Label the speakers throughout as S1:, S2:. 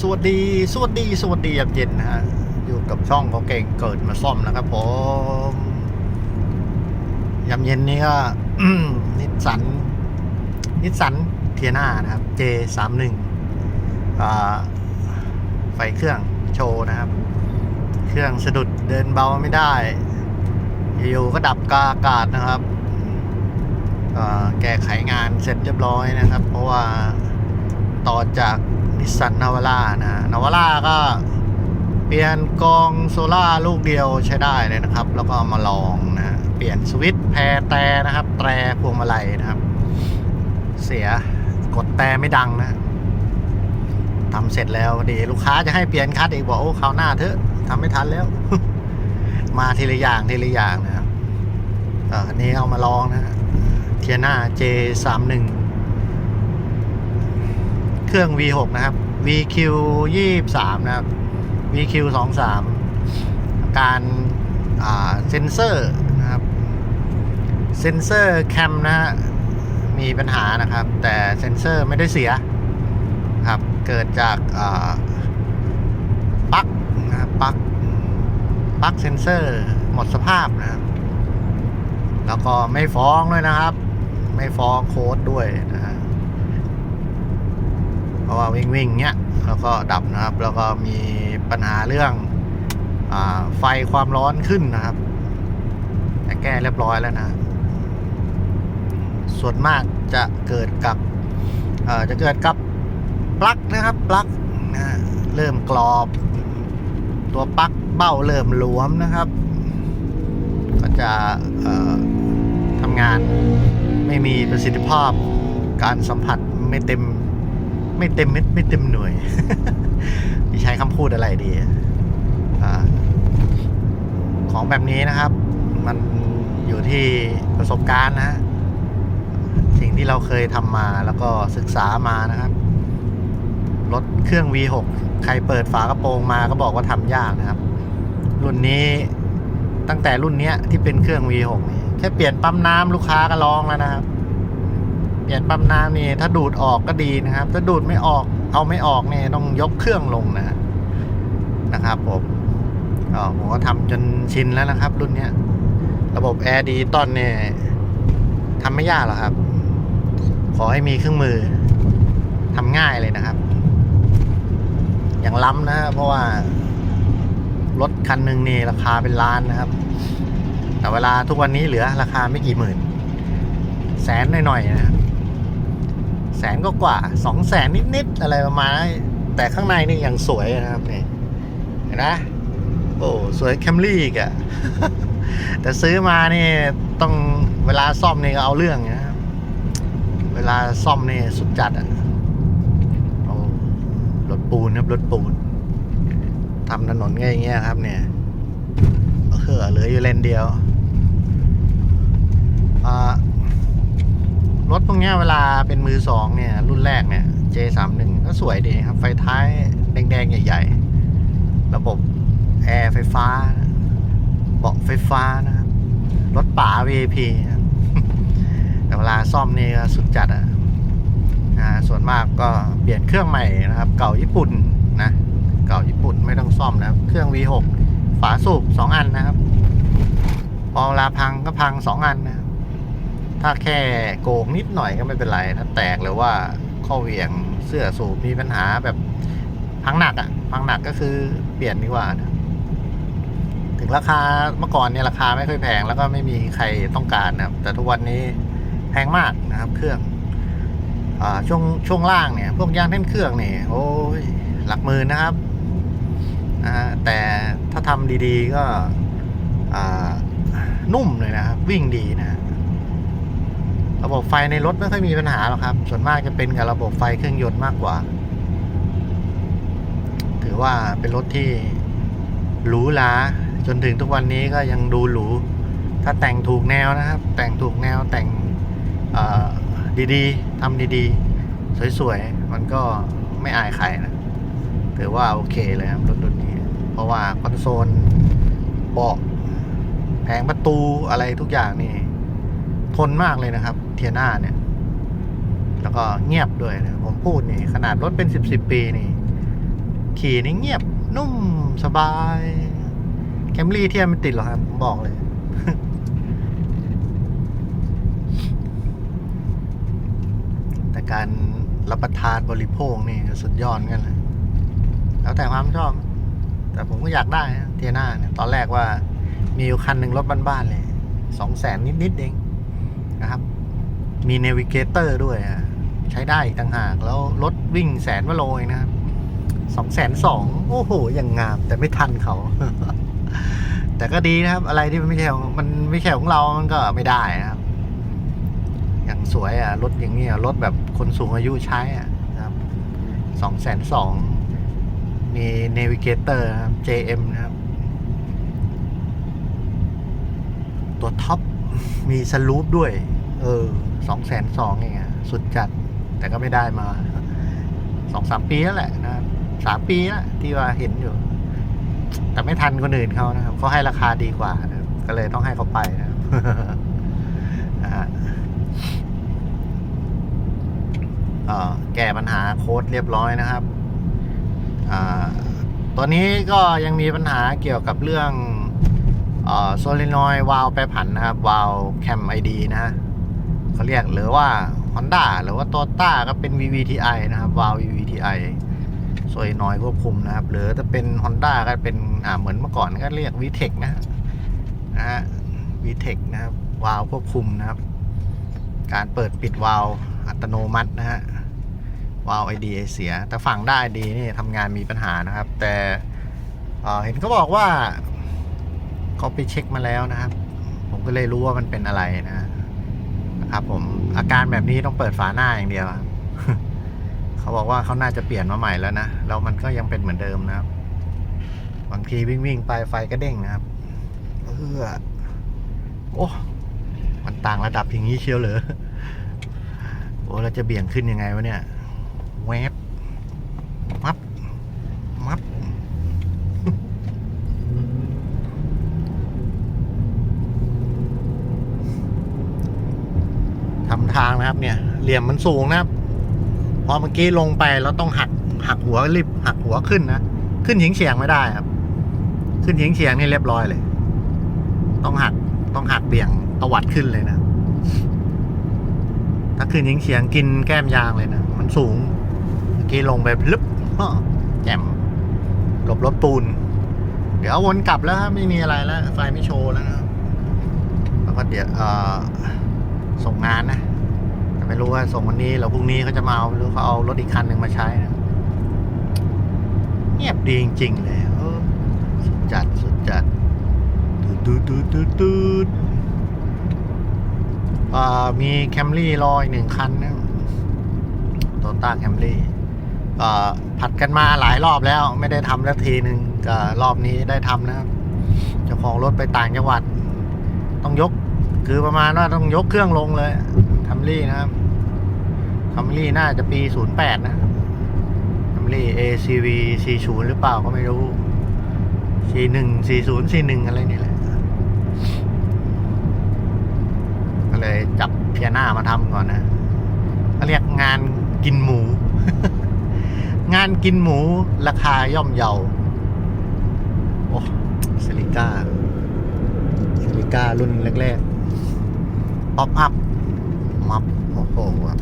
S1: สวัสดี สวัสดี สวัสดียามเย็นนะฮะ อยู่กับช่องเของเก่งเกิดมาซ่อมนะครับผมยามเย็นนี้ก็นิสสัน นิสสันเทียนานะครับ J สามหนึ่งไฟเครื่องโชว์นะครับ เครื่องสะดุดเดินเบาไม่ได้ อยู่ก็ดับกาอากาศนะครับ แก้ไขงานเสร็จเรียบร้อยนะครับ เพราะว่าต่อจาก นิสสันนาวาร่านะนาวาร่าก็เปลี่ยนกองโซล่าลูกเดียวใช้ได้เลยนะครับ แล้วก็เอามาลองนะเปลี่ยนสวิตช์แพรแต่นะครับ แตรพวงมาลัยนะครับ เสียกดแต่ไม่ดังนะทำเสร็จแล้วดีลูกค้าจะให้เปลี่ยนคัดอีกบอกโอ้คราวหน้าเถอะทำไม่ทันแล้ว มาทีละอย่างทีละอย่างนะครับอันนี้เอามาลองนะเทียนา J 3 1 เครื่อง V6 นะครับ VQ 23นะครับ VQ 23การเซนเซอร์นะครับ เซนเซอร์แคมนะฮะ มีปัญหานะครับ แต่เซนเซอร์ไม่ได้เสียครับ เกิดจากปลั๊กนะครับปลั๊กปลั๊กเซนเซอร์หมดสภาพนะครับ แล้วก็ไม่ฟ้องด้วยนะครับ ไม่ฟ้องโค้ดด้วยนะฮะ เพราะว่าวิ่งวิ่งเนี้ยแล้วก็ดับนะครับ แล้วก็มีปัญหาเรื่องอไฟความร้อนขึ้นนะครับ แต่แก้เรียบร้อยแล้วนะ ส่วนมากจะเกิดกับจะเกิดกับปลั๊กนะครับปลั๊กนะเริ่มกรอบ ตัวปลั๊กเบ้าเริ่มหลวมนะครับ ก็จะทำงานไม่มีประสิทธิภาพการสัมผัสไม่เต็ม ไม่เต็มเม็ดไม่เต็มหน่วยใช้คำพูดอะไรดีอของแบบนี้นะครับ มันอยู่ที่ประสบการณ์นะสิ่งที่เราเคยทำมาแล้วก็ศึกษามานะครับ รถเครื่อง V6 ใครเปิดฝากระโปรงมาก็บอกว่าทำยากนะครับ รุ่นนี้ตั้งแต่รุ่นเนี้ยที่เป็นเครื่อง V6 แค่เปลี่ยนปั๊มน้ำลูกค้าก็ร้องแล้วนะครับ เปลี่ยนปั๊มน้ำนี่ถ้าดูดออกก็ดีนะครับ ถ้าดูดไม่ออกเอาไม่ออกเนี่ยต้องยกเครื่องลงนะนะครับผมก็ผมก็ทำจนชินแล้วนะครับ รุ่นเนี้ยระบบแอร์ดีตอนเนี่ยทำไม่ยากหรอกครับ ขอให้มีเครื่องมือทำง่ายเลยนะครับ อย่างล้ำนะฮะเพราะว่า รถคันหนึ่งนี่ราคาเป็นล้านนะครับ แต่เวลาทุกวันนี้เหลือราคาไม่กี่หมื่น แสนหน่อยๆนะครับ แสนก็กว่าสองแสนนิดๆอะไรประมาณนั้นแต่ข้างในนี่ยังสวยนะครับนี่เห็นไหมโอ้สวยแคมรี่อีกอะแต่ซื้อมานี่ต้องเวลาซ่อมนี่ก็เอาเรื่องนะครับเวลาซ่อมนี่สุดจัดอะโอ้รถปูนครับรถปูนทำถนนง่ายเงี้ยครับ เนี่ยเออเหลืออยู่เลนเดียวอ่า รถตรงนี้เวลาเป็นมือสองเนี่ย รุ่นแรกเนี่ย J31 ก็สวยดีครับ ไฟท้ายแดงๆ ใหญ่ ๆ ระบบ แอร์ไฟฟ้า เบาะไฟฟ้านะครับ รถป๋า VIP แต่เวลาซ่อมนี่ก็สุดจัดอะส่วนมากก็เปลี่ยนเครื่องใหม่นะครับ เก่าญี่ปุ่นนะ เก่าญี่ปุ่นไม่ต้องซ่อมนะครับ เครื่อง V6 ฝาสูบสองอันนะครับ พอเวลาพังก็พังสองอันนะครับ ถ้าแค่โกงนิดหน่อยก็ไม่เป็นไร ถ้าแตกหรือว่าข้อเหวี่ยงเสื้อสูบมีปัญหาแบบพังหนักอะ่ะพังหนักก็คือเปลี่ยนดีกว่านะถึงราคาเมื่อก่อนเนี่ยราคาไม่ค่อยแพงแล้วก็ไม่มีใครต้องการนะครับ แต่ทุกวันนี้แพงมากนะครับ เครื่องอช่วงช่วงล่างเนี่ย พวกยางแท่นเครื่องเนี่ยโอ้ยหลักหมื่นนะครับนะแต่ถ้าทำดีๆก็นุ่มเลยนะครับ วิ่งดีนะ ระบบไฟในรถไม่ค่อยมีปัญหาหรอกครับ ส่วนมากจะเป็นกับระบบไฟเครื่องยนต์มากกว่า ถือว่าเป็นรถที่หรูหราจนถึงทุกวันนี้ก็ยังดูหรู ถ้าแต่งถูกแนวนะครับ แต่งถูกแนวแต่งดีๆทำดีๆ สวยๆ มันก็ไม่อายใครนะ ถือว่าโอเคเลยครับรถรุ่นนี้ เพราะว่าคอนโซลเบาะแผงประตูอะไรทุกอย่างนี่ ทนมากเลยนะครับ เทียนาเนี่ย แล้วก็เงียบด้วยนะผมพูดนี่ ขนาดรถเป็นสิบสิบปีนี่ ขี่นี่เงียบนุ่มสบาย แคมรี่เทียมไม่ติดหรอกครับ ผมบอกเลย แต่การรับประทานบริโภคนี่สุดยอดกันเลยแล้วแต่ความชอบ แต่ผมก็อยากได้เทียนาเนี่ยตอนแรกว่ามีอยู่คันหนึ่งรถบ้านๆเลยสองแสนนิดๆเองนะครับ มีเนวิเกเตอร์ด้วยอะใช้ได้ต่างหาก แล้วรถวิ่งแสนวาโลเองนะครับสองแสนสองโอ้โห อยังงาม แต่ไม่ทันเขา แต่ก็ดีนะครับ อะไรที่มันไม่ใช่ของมันไม่ใช่ของเรา มันก็ไม่ได้นะครับ อย่างสวยอะ รถอย่างเงี้ยรถแบบคนสูงอายุใช้อะนะครับสองแสนสองมีเนวิเกเตอร์นะครับ JM นะครับ ตัวท็อป มีสลูปด้วย เออ สองแสนสองเองอะสุดจัด แต่ก็ไม่ได้มาสองสามปีแล้วแหละนะสามปีแล้วที่ว่าเห็นอยู่ แต่ไม่ทันคนอื่นเขานะครับเขาให้ราคาดีกว่านะก็เลยต้องให้เขาไปนะครับนะฮะแก้ปัญหาโค้ดเรียบร้อยนะครับอตัวนี้ก็ยังมีปัญหาเกี่ยวกับเรื่องโซลินอย วาลแปรผันนะครับ วาลแคมไอดีนะฮะ เขาเรียกหรือว่า Honda หรือว่า t o ต้าก็เป็น VVTi นะครับวาล VVTi โซลินอยควบคุมนะครับ หรือถ้าเป็น Honda ก็เป็นอ่าเหมือนเมื่อก่อนก็เรียก VTEC นะฮะนะฮะ VTEC นะครับวาลควบคุมนะครับ การเปิดปิดวาลวอัตโนมัตินะฮะวาลไอดีเสีย แต่ฝั่งได้ดีนี่ทำงานมีปัญหานะครับ แต่เเห็นเขาบอกว่าเขาไปเช็คมาแล้วนะครับ ผมก็เลยรู้ว่ามันเป็นอะไรนะ ครับ ผมอาการแบบนี้ต้องเปิดฝาหน้าอย่างเดียวเขาบอกว่าเขาน่าจะเปลี่ยนมาใหม่แล้วนะแล้วมันก็ยังเป็นเหมือนเดิมนะครับบางทีวิ่งวิ่งไปไฟก็เด้งนะครับเออโอ้มันต่างระดับอย่างนี้เชียวเหรอโอ้เราจะเบี่ยงขึ้นยังไงวะเนี่ยแวบ มับ ทำทางนะครับ เนี่ย เหลี่ยมมันสูงนะครับ พอเมื่อกี้ลงไปเราต้องหักหักหัวรีบหักหัวขึ้นนะ ขึ้นเฉียงเฉียงไม่ได้ครับ ขึ้นเฉียงเฉียงนี่เรียบร้อยเลย ต้องหักต้องหักเบี่ยงตวัดขึ้นเลยนะ ถ้าขึ้นยิงเฉียงกินแก้มยางเลยนะ มันสูง เมื่อกี้ลงไปพลึบแจ่มหลบรถปูน เดี๋ยววนกลับแล้วครับไม่มีอะไรแล้ว ไฟไม่โชว์แล้วนะแล้วก็เดี๋ยวเอ่อ ส่งงานนะแต่ไม่รู้ว่าส่งวันนี้หรือพรุ่งนี้เขาจะมาเอาไม่รู้เขาเอารถอีกคันหนึ่งมาใช้นะเงียบดีจริงๆเลยสุดจัดสุดจัดตูดตูดตูดตูดตูดมีแคมรี่รออีกหนึ่งคันนะโตต้าแคมรี่ก็ผัดกันมาหลายรอบแล้ว ไม่ได้ทำสักทีหนึ่งก็รอบนี้ได้ทำนะครับเจ้าของรถไปต่างจังหวัด ต้องยก คือประมาณว่าต้องยกเครื่องลงเลยทัมรี่นะครับทัมรี่น่าจะปี 08 นะทัมรี่ ACV 40 หรือเปล่าก็ไม่รู้ 41 40 41 อะไรนี่แหละ ก็เลยจับเพียหน้ามาทำก่อนนะเขาเรียกงานกินหมู งานกินหมูราคาย่อมเยา โอ้ ซิลิก้า ซิลิก้ารุ่นแรกๆ ป๊อปอัพมับโอ้โหครับ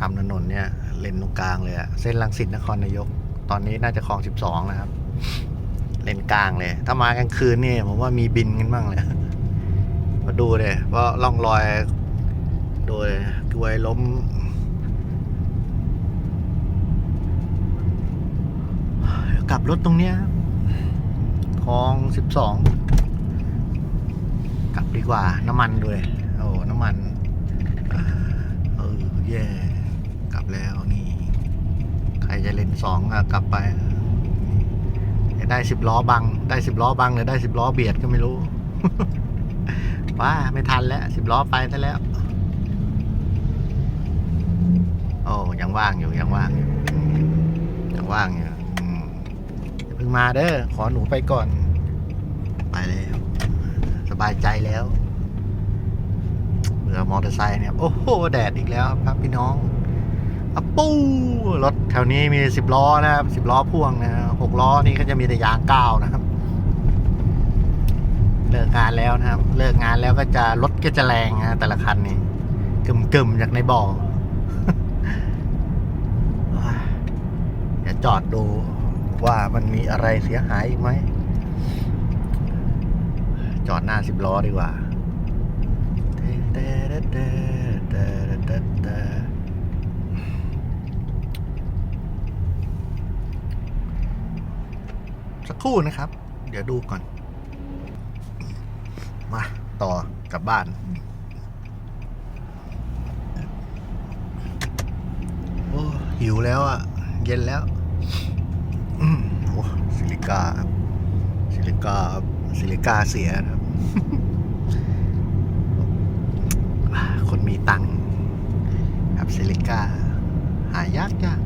S1: ทำถนนเนี่ยเลนตรงกลางเลยอะเส้นลังสิตนครนายก ตอนนี้น่าจะคลองสิบสองนะครับ เลนกลางเลย ถ้ามากลางคืนนี่ผมว่ามีบินกันบ้างเลยมาดูเลยเพราะร่องรอย โดยกลวยล้ม กลับรถตรงเนี้ยคลองสิบสองกลับดีกว่าน้ำมันด้วย โอ้น้ำมันเออแย่กลับแล้วนี่ ใครจะเล่นสองอะกลับไป ได้สิบล้อบัง ได้สิบล้อบังหรือได้สิบล้อเบียดก็ไม่รู้ว้าไม่ทันแล้วสิบล้อไปซะแล้ว โอ้ยังว่างอยู่ยังว่างอยู่ยังว่างอยู่ งมาเด้อขอหนูไปก่อน ไปแล้ว สบายใจแล้วเบื่อมอเตอร์ไซค์เนี่ย โอ้โห แดดอีกแล้วครับพี่น้องอปู้รถแถวนี้มีสิบล้อนะครับสิบล้อพ่วงนะหกล้อนี่ก็จะมีแต่ยางก้าวนะครับ เลิกงานแล้วนะครับ เลิกงานแล้วก็จะรถก็จะแรงนะแต่ละคันนี่กึ่มกึมจากในบ่อเดี๋ยวจอดดู ว่ามันมีอะไรเสียหายอีกไหม จอดหน้าสิบล้อดีกว่าสักครู่นะครับ เดี๋ยวดูก่อน มา ต่อกลับบ้านโอ้หิวแล้วอะ เย็นแล้ว โอ้ซิลิกาครับซิลิกาซิลิกาเสียครับ คนมีตังค์ครับซิลิกาหายากยาก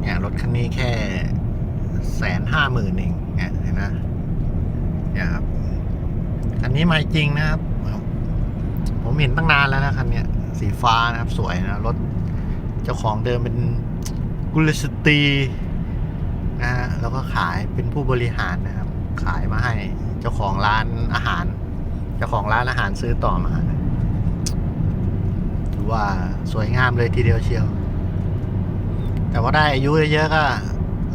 S1: เนี่ยรถคันนี้แค่แสนห้าหมื่นเองเนี่ยเห็นไหมเนี่ยครับคันนี้ม่จริงนะครับ ผมเห็นตั้งนานแล้วนะคันเนี้ยสีฟ้านะครับ สวยนะรถ เจ้าของเดิมเป็นกุลสตรีนะฮะแล้วก็ขายเป็นผู้บริหารนะครับ ขายมาให้เจ้าของร้านอาหาร เจ้าของร้านอาหารซื้อต่อมาถือว่าสวยงามเลยทีเดียวเชียว แต่ว่าได้อายุเยอะๆก็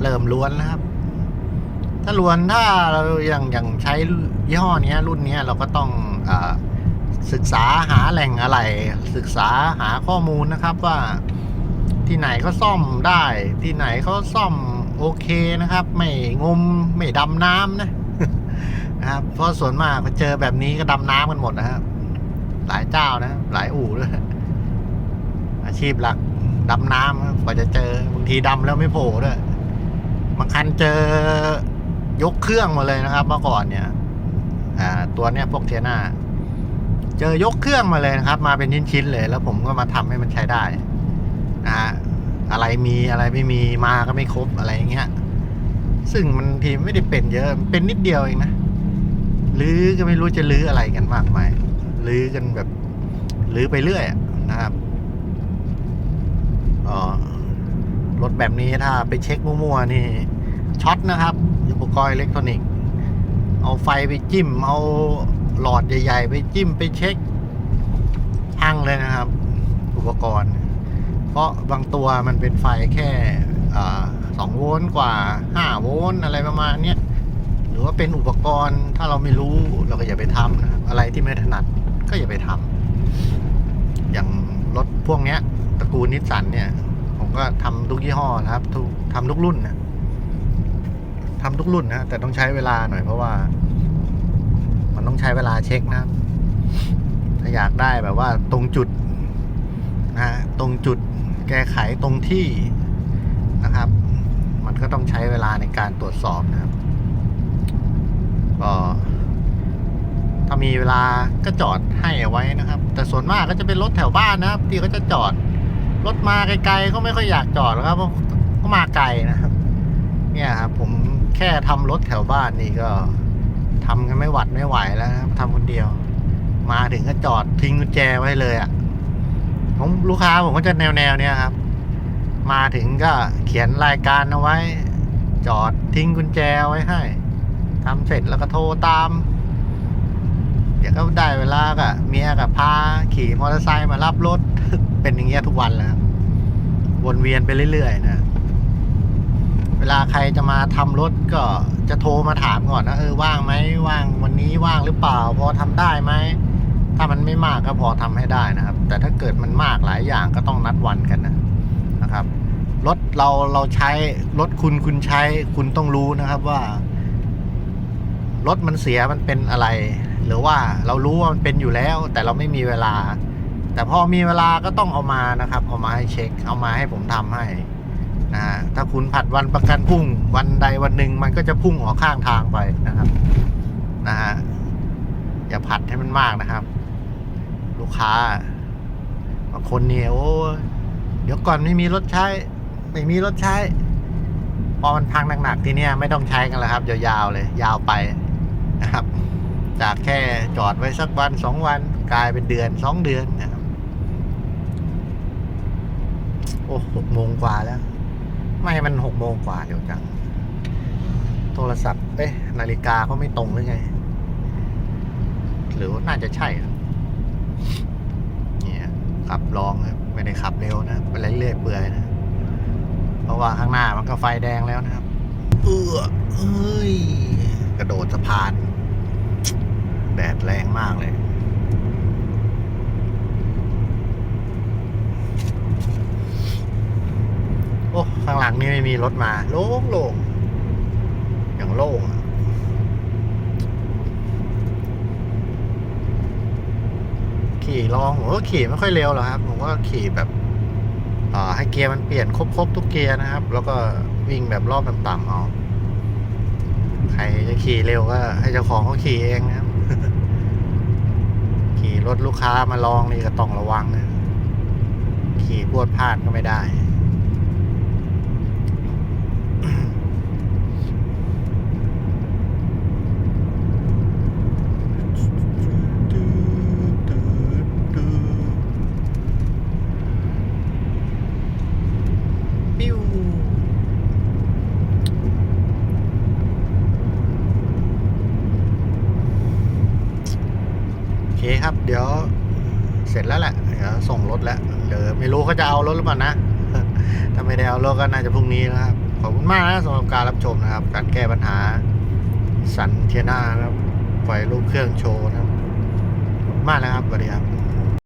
S1: เริ่มล้วนนะครับ ถ้าล้วนถ้าเราอย่างอย่างใช้ยี่ห้อนี้รุ่นนี้เราก็ต้องอศึกษาหาแหล่งอะไร ศึกษาหาข้อมูลนะครับว่า ที่ไหนก็ซ่อมได้ ที่ไหนเขาซ่อมโอเคนะครับ ไม่งมไม่ดำน้ำนะนะครับเพราะส่วนมากพอเจอแบบนี้ก็ดำน้ำกันหมดนะครับหลายเจ้านะ หลายอู่ด้วยอาชีพหลักดำน้ำกว่าจะเจอบางทีดำแล้วไม่โผล่ด้วยบางคันเจอยกเครื่องมาเลยนะครับ เมื่อก่อนเนี่ย อ่า ตัวเนี้ยพวกเทียนาเจอยกเครื่องมาเลยนะครับ มาเป็นชิ้นๆเลย แล้วผมก็มาทำให้มันใช้ได้ นะฮะอะไรมีอะไรไม่มีมาก็ไม่ครบอะไรอย่างเงี้ยซึ่งมันทีไม่ได้เป็นเยอะเป็นนิดเดียวเองนะลื้อก็ไม่รู้จะลื้ออะไรกันมากมายลื้อกันแบบลื้อไปเรื่อยนะครับอ๋อรถแบบนี้ถ้าไปเช็คมั่วๆนี่ช็อตนะครับอุปกรณ์อิเล็กทรอนิกส์เอาไฟไปจิ้ม เอาหลอดใหญ่ ๆ ไปจิ้มไปเช็คพังเลยนะครับ อุปกรณ์ เพราะบางตัวมันเป็นไฟแค่สองโวลต์กว่าห้าโวลต์อะไรประมาณเนี้ยหรือว่าเป็นอุปกรณ์ถ้าเราไม่รู้เราก็อย่าไปทำนะอะไรที่ไม่ถนัดก็อย่าไปทำอย่างรถพวกเนี้ยตระกูลนิสสันเนี่ย ผมก็ทำทุกยี่ห้อนะครับทุกทำทุกรุ่นนะทำทุกรุ่นนะแต่ต้องใช้เวลาหน่อยเพราะว่า มันต้องใช้เวลาเช็คนะครับถ้าอยากได้แบบว่าตรงจุดนะตรงจุด แก้ไขตรงที่นะครับ มันก็ต้องใช้เวลาในการตรวจสอบนะครับ ก็ถ้ามีเวลาก็จอดให้เอาไว้นะครับ แต่ส่วนมากก็จะเป็นรถแถวบ้านนะครับ ที่เขาจะจอดรถมาไกลๆเขาไม่ค่อยอยากจอดครับเพราะเขามาไกลนะครับ เนี่ยครับผมแค่ทำรถแถวบ้านนี่ก็ทำกันไม่หวัดไม่ไหวแล้วนะครับทำคนเดียว มาถึงก็จอดทิ้งกุญแจไว้เลยอะ่ะ ผมลูกค้าผมก็จะแนวแนวๆเนี้ยครับ มาถึงก็เขียนรายการเอาไว้ จอดทิ้งกุญแจไว้ให้ทำเสร็จแล้วก็โทรตาม เดี๋ยวก็ได้เวลาก็เมียกับพาขี่มอเตอร์ไซค์มารับรถ เป็นอย่างเงี้ยทุกวันแล้ว วนเวียนไปเรื่อยๆนะ เวลาใครจะมาทำรถก็จะโทรมาถามก่อนนะเออว่างไหมว่างวันนี้ว่างหรือเปล่า พอทำได้ไหม ถ้ามันไม่มากก็พอทำให้ได้นะครับ แต่ถ้าเกิดมันมากหลายอย่างก็ต้องนัดวันกันนะนะครับรถเราเราใช้รถคุณคุณใช้คุณต้องรู้นะครับว่ารถมันเสียมันเป็นอะไร หรือว่าเรารู้ว่ามันเป็นอยู่แล้ว แต่เราไม่มีเวลา แต่พอมีเวลาก็ต้องเอามานะครับ เอามาให้เช็ค เอามาให้ผมทำให้นะฮะถ้าคุณผัดวันประกันพรุ่ง วันใดวันหนึ่งมันก็จะพุ่งออกข้างทางไปนะครับนะฮะอย่าผัดให้มันมากนะครับ ลูกค้าบางคนเนี่ยโอ้เดี๋ยวก่อนไม่มีรถใช้ ไม่มีรถใช้ พอมันพังหนักๆทีเนี้ยไม่ต้องใช้กันแล้วครับ ยาวๆเลย ยาวไปนะครับ จากแค่จอดไว้สักวันสองวันกลายเป็นเดือนสองเดือนนะครับ โอ้หกโมงกว่าแล้ว ไม่มันหกโมงกว่าเดี๋ยวจัง โทรศัพท์เอ๊ะนาฬิกาเขาไม่ตรงหรือไง หรือน่าจะใช่ เนี่ยขับลองครับไม่ได้ขับเร็วนะไปเรื่อยๆเปื่อยนะ เพราะว่าข้างหน้ามันก็ไฟแดงแล้วนะครับ เออเอ้ย กระโดดสะพาน แดดแรงมากเลยโอ้ข้างหลังนี่ไม่มีรถมา โล่งโล่งอย่างโล่งอะ ขี่ลองผมก็ขี่ไม่ค่อยเร็วหรอกครับ ผมก็ขี่แบบอ่าให้เกียร์มันเปลี่ยนครบครบทุกเกียร์นะครับ แล้วก็วิ่งแบบรอบต่ำๆเอาใครจะขี่เร็วก็ให้เจ้าของเขาขี่เองนะครับ ขี่รถลูกค้ามาลองนี่ก็ต้องระวังนะขี่พวดพลาดก็ไม่ได้ ปิ้วโอเคครับ เดี๋ยวเสร็จแล้วแหละ เดี๋ยวส่งรถแล้วเดี๋ยวไม่รู้เขาจะเอาร ถหรือเปล่านะ ถ้าไม่ได้เอารถก็น่าจะพรุ่งนี้นะครับ ขอบคุณมากนะสำหรับการรับชมนะครับ การแก้ปัญหาสันเทียนานะครับไฟลูกเครื่องโชว์นะครับมากนะครับสวัสดีครับ